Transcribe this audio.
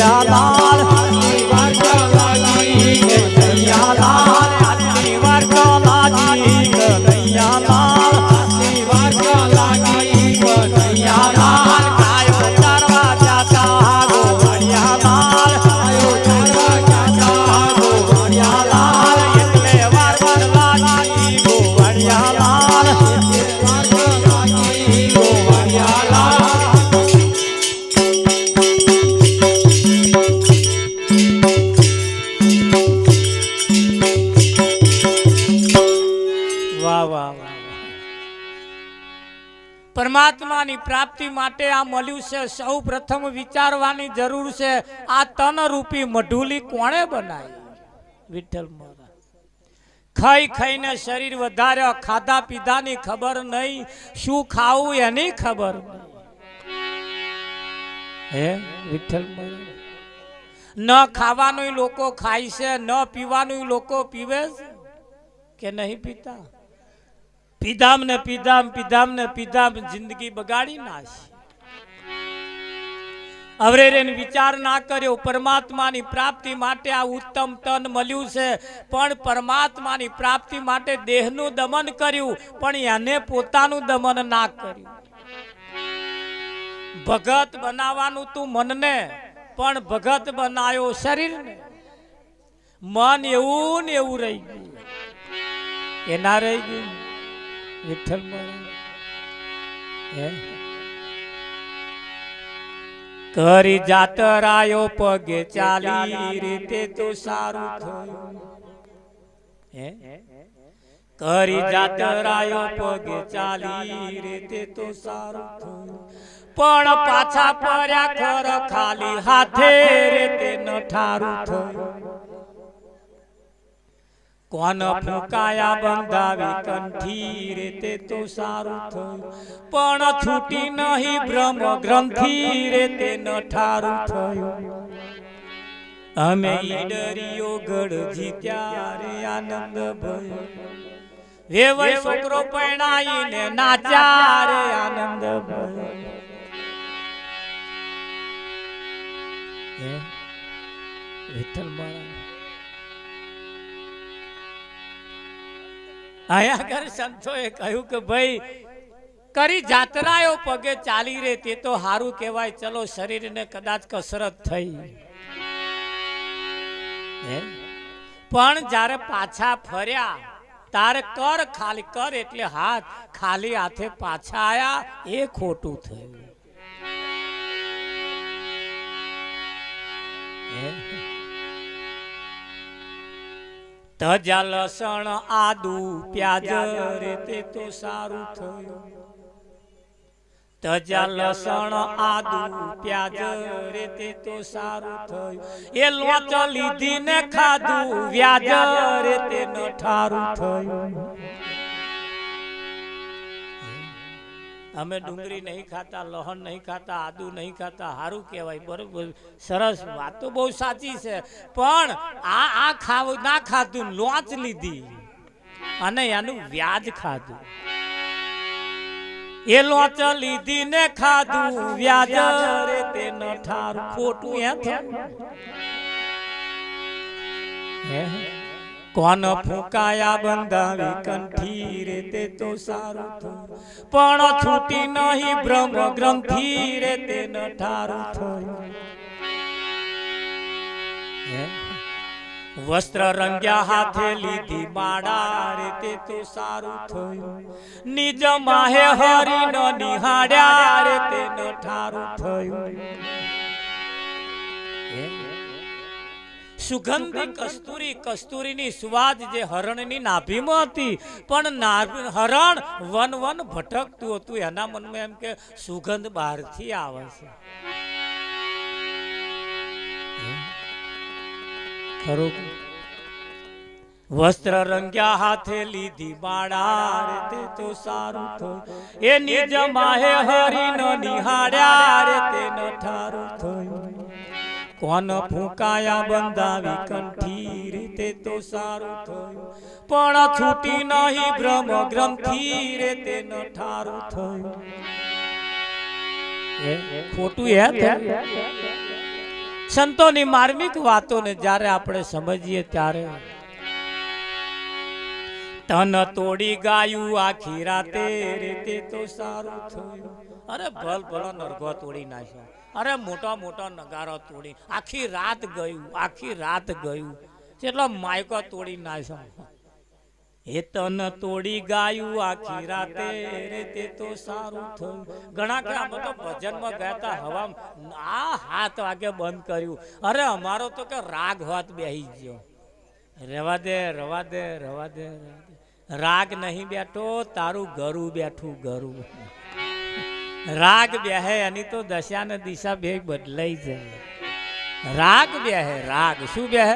yeah. વાહ વાહ પરમાત્માની પ્રાપ્તિ માટે આ મળ્યું છે. સૌ પ્રથમ વિચારવાની જરૂર છે, આ તન રૂપી મઢુલી કોણે બનાવી? વિઠ્ઠલ ખાઈ ખાઈને શરીર વધારે ખાધા પીધાની ખબર નહીં. શું ખાવું એની ખબર હે ન ખાવાનું લોકો ખાય છે, ન પીવાનું લોકો પીવે છે કે નહીં પીતા? પીધામ ને પીધામ પીધામ ને પીધામ જિંદગી બગાડી નાખી. અવરેરેને વિચાર ના કર્યો, પરમાત્માની પ્રાપ્તિ માટે આ ઉત્તમ તન મળ્યું છે. પણ પરમાત્માની પ્રાપ્તિ માટે દેહનું દમન કર્યું, પણ એને પોતાનું દમન ના કર્યું. ભગત બનાવવાનું તું મનને, પણ ભગત બનાવ્યો શરીરને. મન એવું ને એવું રહી ગયું. એના રહી ગયું. વિઠ્ઠલ કરી જાતરાયો પગે ચાલી રીતે તો સારું થયું. હે? કરી જાતરાયો પગે ચાલી રીતે તો સારું થયું. પણ પાછા પડ્યા ખર ખાલી હાથે રીતે ન ઠારું થયું. કોન ફૂંકાયા બંધાવી કંઠી રે તે તો સારું થયું. પણ છૂટી નહીં બ્રહ્મ ગ્રંથિ રે તે ન ઠારું થયું. અમે ઈડરીઓ ગઢ જીત્યા રે આનંદ ભયો. વેવય છોકરો પરણાઈને નાચ્યા રે આનંદ ભયો. વિઠ્ઠલ મહારાજ. આગળ સંતોએ કહ્યું કે ભાઈ, કરી જાતરાયો પગે ચાલી રે, તે તો હારું કહેવાય. ચલો શરીરને કદાચ કસરત થઈ. પણ જ્યારે પાછા ફર્યા, તારે કર ખાલી કર એટલે હાથ ખાલી હાથે પાછા આયા, એ ખોટું થયું. તજા લસણ આદુ પ્યાજ રેતે તો સારું થયું. તજા લસણ આદુ પ્યાજ રે તે તો સારું થયું. એ લોચ લીધી ને ખાધું, વ્યાજ રેતે ન ઠારું થયું. અમે ડુંગળી નહીં ખાતા લહણ નહીં ખાતા આદુ નહીં ખાતા સારું કહેવાય બરોબર. સરસ વાત તો બહુ સાચી છે. પણ આ આ ખાવ ના ખાધું લોચ લીધી. અને એનું વ્યાજ ખાધું. એ લોચ લીધી ને ખાધું વ્યાજ રે તે ન ઠારું ખોટું એ થયું. હે? કોન ફૂંકાયા બંધાવી કંઠી રે તે તો સારું થયું. પણ છૂટી નહીં બ્રહ્મ ગ્રંથિ રે તે ન ઠારું થયું વસ્ત્ર રંગ્યા હાથે લીધી માડા રે તે તો સારું થયું. નિજ માહે હરી ન નિહાળ્યા રે તે ન ઠારું થયું. સુગંધી કસ્તુરી, કસ્તુરીની સુવાદ જે હરણની નાભીમાં હતી, પણ હરણ વન વન ભટકતું હતું. એના મનમાં એમ કે સુગંધ બહારથી આવે છે. ખરું વસ્ત્ર રંગ્યા હાથે લીધી બાળા રે તે તો સારું થયું. એ નિજ માહે હરીનો નિહાળ્યા રે તે ન ઠારું થયું. કોન ફૂંકાયા બંધાવી કંઠી રીતે તો સારું થયું. પણ છૂટી નહીં બ્રહ્મ ગ્રંથિ રીતે ન ઠારું થયું ખોટું થયું સંતોની માર્મિક વાતોને જ્યારે આપણે સમજીએ ત્યારે તન તોડી ગાયું આખી રાતે, રીતે તે સારું થયું. અરે ભલ ભલો નરગો તોડી નાખ્યો. અરે મોટા મોટા નગારો તોડી. આખી રાત ગયું, આખી રાત ગયું. એટલો માયકો તોડી નાખ્યો. એ તન તોડી ગાયું આખી રાતે. રે તે સારું થયું. ઘણા ઘણા બધા ભજનમાં ગયા હતા હવા. આ હાથ વાગે બંધ કર્યું. અરે અમારો તો કે રાગ હોત બેહી ગયો. રવા દે રવા દે રવા દે. રાગ નહીં બેઠો, તારું ગરું બેઠું ગરું. રાગ બેહે એની તો દશા ને દિશા બે બદલાઈ જાય. રાગ બેહે, રાગ. શું બેહે?